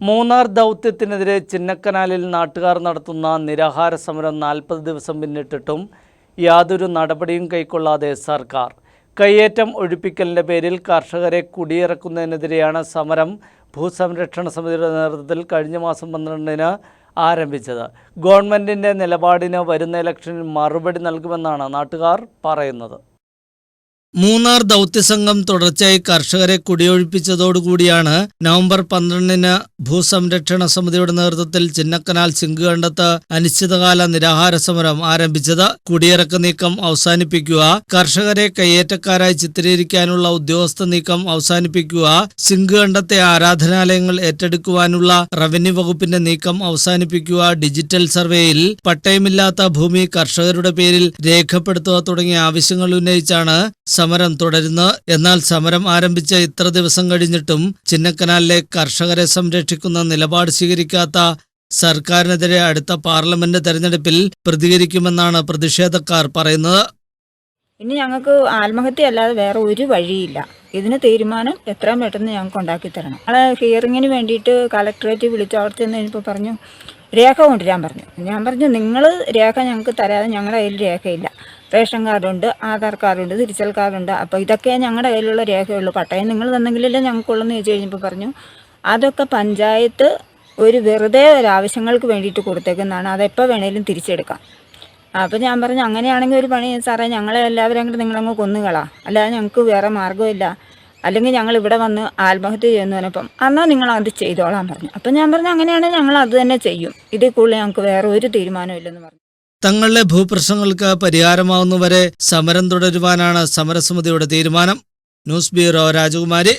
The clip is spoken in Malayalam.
മൂന്നാർ ദൗത്യത്തിനെതിരെ ചിന്നക്കനാലിൽ നാട്ടുകാർ നടത്തുന്ന നിരാഹാര സമരം നാൽപ്പത് ദിവസം പിന്നിട്ടിട്ടും യാതൊരു നടപടിയും കൈക്കൊള്ളാതെ സർക്കാർ. കയ്യേറ്റം ഒഴിപ്പിക്കലിന്റെ പേരിൽ കർഷകരെ കുടിയിറക്കുന്നതിനെതിരെയാണ് സമരം ഭൂസംരക്ഷണ സമിതിയുടെ നേതൃത്വത്തിൽ കഴിഞ്ഞ മാസം പന്ത്രണ്ടിന് ആരംഭിച്ചത്. ഗവൺമെന്റിന്റെ നിലപാടിന് വരുന്ന ഇലക്ഷനിൽ മറുപടി നൽകുമെന്നാണ് നാട്ടുകാർ പറയുന്നത്. മൂന്നാർ ദൗത്യസംഘം തുടർച്ചയായി കർഷകരെ കുടിയൊഴിപ്പിച്ചതോടുകൂടിയാണ് നവംബർ പന്ത്രണ്ടിന് ഭൂസംരക്ഷണ സമിതിയുടെ നേതൃത്വത്തിൽ ചിന്നക്കനാൽ സിങ്ക് കണ്ടത്ത് അനിശ്ചിതകാല നിരാഹാര സമരം ആരംഭിച്ചത്. കുടിയിറക്ക നീക്കം അവസാനിപ്പിക്കുക. കർഷകരെ കയ്യേറ്റക്കാരായി ചിത്രീകരിക്കാനുള്ള ഉദ്യോഗസ്ഥ നീക്കം അവസാനിപ്പിക്കുക. സിങ്ക് കണ്ടത്തെ ആരാധനാലയങ്ങൾ ഏറ്റെടുക്കുവാനുള്ള റവന്യൂ വകുപ്പിന്റെ നീക്കം അവസാനിപ്പിക്കുക. ഡിജിറ്റൽ സർവേയിൽ പട്ടയമില്ലാത്ത ഭൂമി കർഷകരുടെ പേരിൽ രേഖപ്പെടുത്തുക തുടങ്ങിയ ആവശ്യങ്ങൾ ഉന്നയിച്ചാണ് സമരം തുടരുന്നു. എന്നാൽ സമരം ആരംഭിച്ച ഇത്ര ദിവസം കഴിഞ്ഞിട്ടും ചിന്നക്കനാലിലെ കർഷകരെ സംരക്ഷിക്കുന്ന നിലപാട് സ്വീകരിക്കാത്ത സർക്കാരിനെതിരെ അടുത്ത പാർലമെന്റ് തെരഞ്ഞെടുപ്പിൽ പ്രതികരിക്കുമെന്നാണ് പ്രതിഷേധക്കാർ പറയുന്നത്. ഇനി ഞങ്ങൾക്ക് ആത്മഹത്യ അല്ലാതെ വേറെ ഒരു വഴിയില്ല. ഇതിന് തീരുമാനം എത്രയും പെട്ടെന്ന് ഞങ്ങൾക്ക് ഉണ്ടാക്കി തരണം. ഞങ്ങളെ ഹിയറിങ്ങിന് വേണ്ടിയിട്ട് കളക്ടറേറ്റ് വിളിച്ച് അവിടെ ചെന്ന് കഴിഞ്ഞപ്പോൾ പറഞ്ഞു രേഖ കൊണ്ടുവരാൻ പറഞ്ഞു. ഞാൻ പറഞ്ഞു നിങ്ങൾ രേഖ ഞങ്ങൾക്ക് തരാതെ ഞങ്ങളുടെ കയ്യിൽ രേഖയില്ല. റേഷൻ കാർഡുണ്ട് ആധാർ കാർഡുണ്ട് തിരിച്ചൽ കാർഡുണ്ട്. അപ്പോൾ ഇതൊക്കെ ഞങ്ങളുടെ കയ്യിലുള്ള രേഖയുള്ളൂ. പട്ടയം നിങ്ങൾ തന്നെങ്കിലല്ലേ ഞങ്ങൾക്കുള്ളെന്ന് ചോദിച്ചു കഴിഞ്ഞപ്പോൾ പറഞ്ഞു അതൊക്കെ പഞ്ചായത്ത് ഒരു വെറുതെ ഒരു ആവശ്യങ്ങൾക്ക് വേണ്ടിയിട്ട് കൊടുത്തേക്കുന്നതാണ്. അതെപ്പോൾ വേണേലും തിരിച്ചെടുക്കാം. അപ്പോൾ ഞാൻ പറഞ്ഞു അങ്ങനെയാണെങ്കിൽ ഒരു പണി സാറേ ഞങ്ങളെ എല്ലാവരും അങ്ങോട്ട് നിങ്ങളങ്ങ് കൊന്നുകളാ. അല്ലാതെ ഞങ്ങൾക്ക് വേറെ മാർഗമില്ല. അല്ലെങ്കിൽ ഞങ്ങൾ ഇവിടെ വന്ന് ആത്മഹത്യ ചെയ്യുന്നു പറഞ്ഞപ്പം എന്നാൽ നിങ്ങൾ അത് ചെയ്തോളാൻ പറഞ്ഞു. അപ്പം ഞാൻ പറഞ്ഞു അങ്ങനെയാണെങ്കിൽ ഞങ്ങൾ അത് തന്നെ ചെയ്യും. ഇതിൽ കൂടുതൽ ഞങ്ങൾക്ക് വേറെ ഒരു തീരുമാനമില്ലെന്ന് പറഞ്ഞു. തങ്ങളുടെ ഭൂപ്രശ്നങ്ങൾക്ക് പരിഹാരമാവുന്നവരെ സമരം തുടരുവാനാണ് സമരസമിതിയുടെ തീരുമാനം. ന്യൂസ് ബ്യൂറോ രാജകുമാരി.